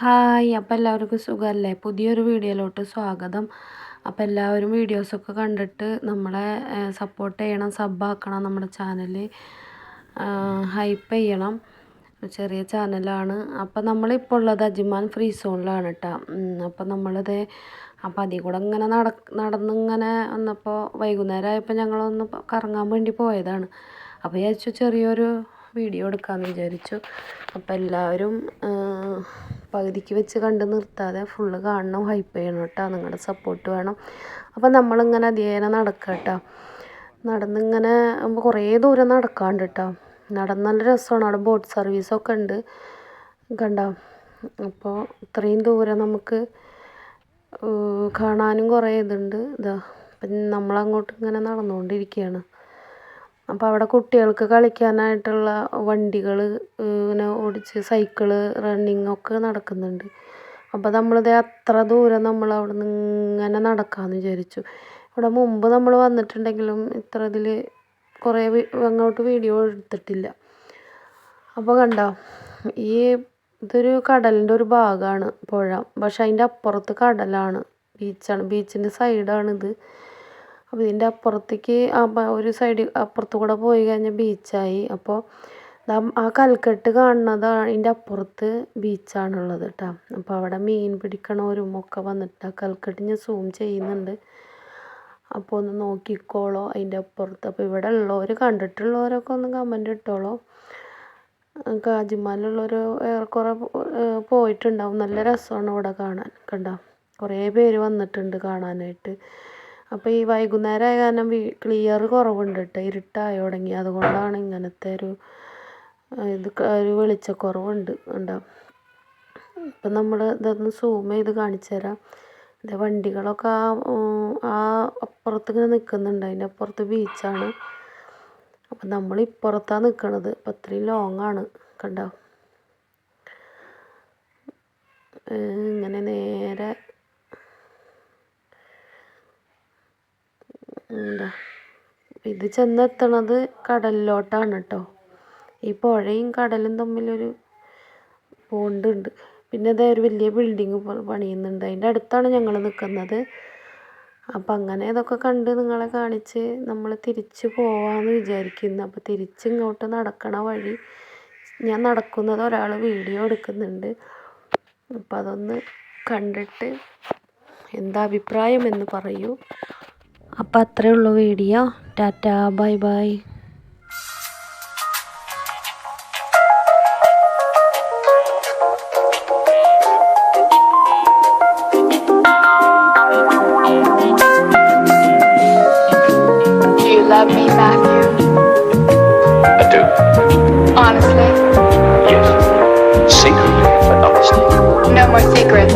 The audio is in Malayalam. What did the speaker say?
ഹായ് അപ്പോൾ എല്ലാവർക്കും സുഖമല്ലേ പുതിയൊരു വീഡിയോയിലോട്ട് സ്വാഗതം. അപ്പോൾ എല്ലാവരും വീഡിയോസൊക്കെ കണ്ടിട്ട് നമ്മളെ സപ്പോർട്ട് ചെയ്യണം സബ്ബാക്കണം നമ്മുടെ ചാനൽ ഹൈപ്പ് ചെയ്യണം. ചെറിയ ചാനലാണ് അപ്പോൾ നമ്മളിപ്പോൾ ഉള്ളത് അജിമാൻ ഫ്രീ സോണിലാണ് കേട്ടോ അപ്പോൾ നമ്മളിത് അപ്പോൾ അതിൽ കൂടെ ഇങ്ങനെ നട നടന്നിങ്ങനെ വന്നപ്പോൾ വൈകുന്നേരം ആയപ്പോൾ ഞങ്ങളൊന്ന് കറങ്ങാൻ വേണ്ടി പോയതാണ്. അപ്പോൾ വിചാരിച്ചു ചെറിയൊരു വീഡിയോ എടുക്കാമെന്ന് വിചാരിച്ചു. അപ്പോൾ എല്ലാവരും പകുതിക്ക് വെച്ച് കണ്ട് നിർത്താതെ ഫുള്ള് കാണണം ഹൈപ്പ് ചെയ്യണം കേട്ടോ. നിങ്ങളുടെ സപ്പോർട്ട് വേണം. അപ്പോൾ നമ്മളിങ്ങനെ അധികം നടക്കുക കേട്ടോ. നടന്നിങ്ങനെ കുറേ ദൂരം നടക്കാണ്ട് കേട്ടോ. നടന്ന് നല്ല രസമാണ്. അവിടെ ബോട്ട് സർവീസൊക്കെ ഉണ്ട് കണ്ടോ? അപ്പോൾ ഇത്രയും ദൂരം നമുക്ക് കാണാനും കുറേ ഇതുണ്ട്. ഇതാ അപ്പം നമ്മളങ്ങോട്ട് ഇങ്ങനെ നടന്നുകൊണ്ടിരിക്കുകയാണ് അപ്പോൾ അവിടെ കുട്ടികൾക്ക് കളിക്കാനായിട്ടുള്ള വണ്ടികൾ ഇങ്ങനെ ഓടിച്ച് സൈക്കിൾ റണ്ണിങ് ഒക്കെ നടക്കുന്നുണ്ട്. അപ്പോൾ നമ്മളിത് അത്ര ദൂരം നമ്മൾ അവിടെ നിന്ന് ഇങ്ങനെ നടക്കാമെന്ന് വിചാരിച്ചു. ഇവിടെ മുമ്പ് നമ്മൾ വന്നിട്ടുണ്ടെങ്കിലും ഇത്ര ഇതിൽ കുറേ അങ്ങോട്ട് വീഡിയോ എടുത്തിട്ടില്ല. അപ്പോൾ കണ്ടോ ഈ ഇതൊരു കടലിന്റെ ഒരു ഭാഗമാണ് പുഴ. പക്ഷെ അതിന്റെ അപ്പുറത്ത് കടലാണ് ബീച്ചാണ് ബീച്ചിന്റെ സൈഡാണിത് അപ്പോൾ ഇതിന്റെ അപ്പുറത്തേക്ക് ഒരു സൈഡ് അപ്പുറത്ത് കൂടെ പോയി കഴിഞ്ഞാൽ ബീച്ചായി അപ്പോൾ ആ കൽക്കെട്ട് കാണുന്നത് അതിന്റെ അപ്പുറത്ത് ബീച്ചാണുള്ളത് കേട്ടോ അപ്പോൾ അവിടെ മീൻ പിടിക്കണവരും ഒക്കെ വന്നിട്ട് ആ കൽക്കെട്ട് ഞാൻ സൂം ചെയ്യുന്നുണ്ട്. അപ്പോൾ ഒന്ന് നോക്കിക്കോളോ അതിന്റെ അപ്പുറത്ത്. അപ്പോൾ ഇവിടെ ഉള്ളവർ കണ്ടിട്ടുള്ളവരൊക്കെ ഒന്ന് കമന്റ് ഇട്ടോളോ. കാജിമാലുള്ളവർ ഏറെക്കുറെ പോയിട്ടുണ്ടാവും. നല്ല രസമാണ് ഇവിടെ കാണാൻ. കണ്ടോ? കുറേ പേര് വന്നിട്ടുണ്ട് കാണാനായിട്ട്. അപ്പോൾ ഈ വൈകുന്നേരം ആയ കാരണം ക്ലിയർ കുറവുണ്ട് കേട്ടോ ഇരുട്ടായി തുടങ്ങി അതുകൊണ്ടാണ് ഇങ്ങനത്തെ ഒരു ഇത് ഒരു വെളിച്ചക്കുറവുണ്ട്. കണ്ടോ? ഇപ്പം നമ്മൾ ഇതൊന്ന് സൂം ചെയ്ത് കാണിച്ചു തരാം. ഇത് വണ്ടികളൊക്കെ ആ ആ അപ്പുറത്ത് ഇങ്ങനെ നിൽക്കുന്നുണ്ട് അതിന്റെ അപ്പുറത്ത് ബീച്ചാണ് അപ്പം നമ്മൾ ഇപ്പുറത്താണ് നിൽക്കണത് അപ്പം അത്രയും ലോങ് ആണ്. കണ്ടോ? ഇങ്ങനെ നേരെ എന്താ? ഇത് ചെന്നെത്തണത് കടലിലോട്ടാണ് കേട്ടോ ഈ പുഴയും കടലും തമ്മിലൊരു പോണ്ടുണ്ട് പിന്നെ അതേ ഒരു വലിയ ബിൽഡിങ് പണിയുന്നുണ്ട്. അതിന്റെ അടുത്താണ് ഞങ്ങൾ നിൽക്കുന്നത് അപ്പം അങ്ങനെ ഇതൊക്കെ കണ്ട് നിങ്ങളെ കാണിച്ച് നമ്മൾ തിരിച്ചു പോവാമെന്ന് വിചാരിക്കുന്നു. അപ്പോൾ തിരിച്ച് ഇങ്ങോട്ട് നടക്കണ വഴി ഞാൻ നടക്കുന്നത് ഒരാൾ വീഡിയോ എടുക്കുന്നുണ്ട്. അപ്പം അതൊന്ന് കണ്ടിട്ട് എന്താ അഭിപ്രായം എന്ന് പറയൂ. അപ്പോൾ അത്രയേ ഉള്ളൂ video tata bye bye love me, Matthew? I do. Honestly? Yes. Secretly, but honestly. No more secrets.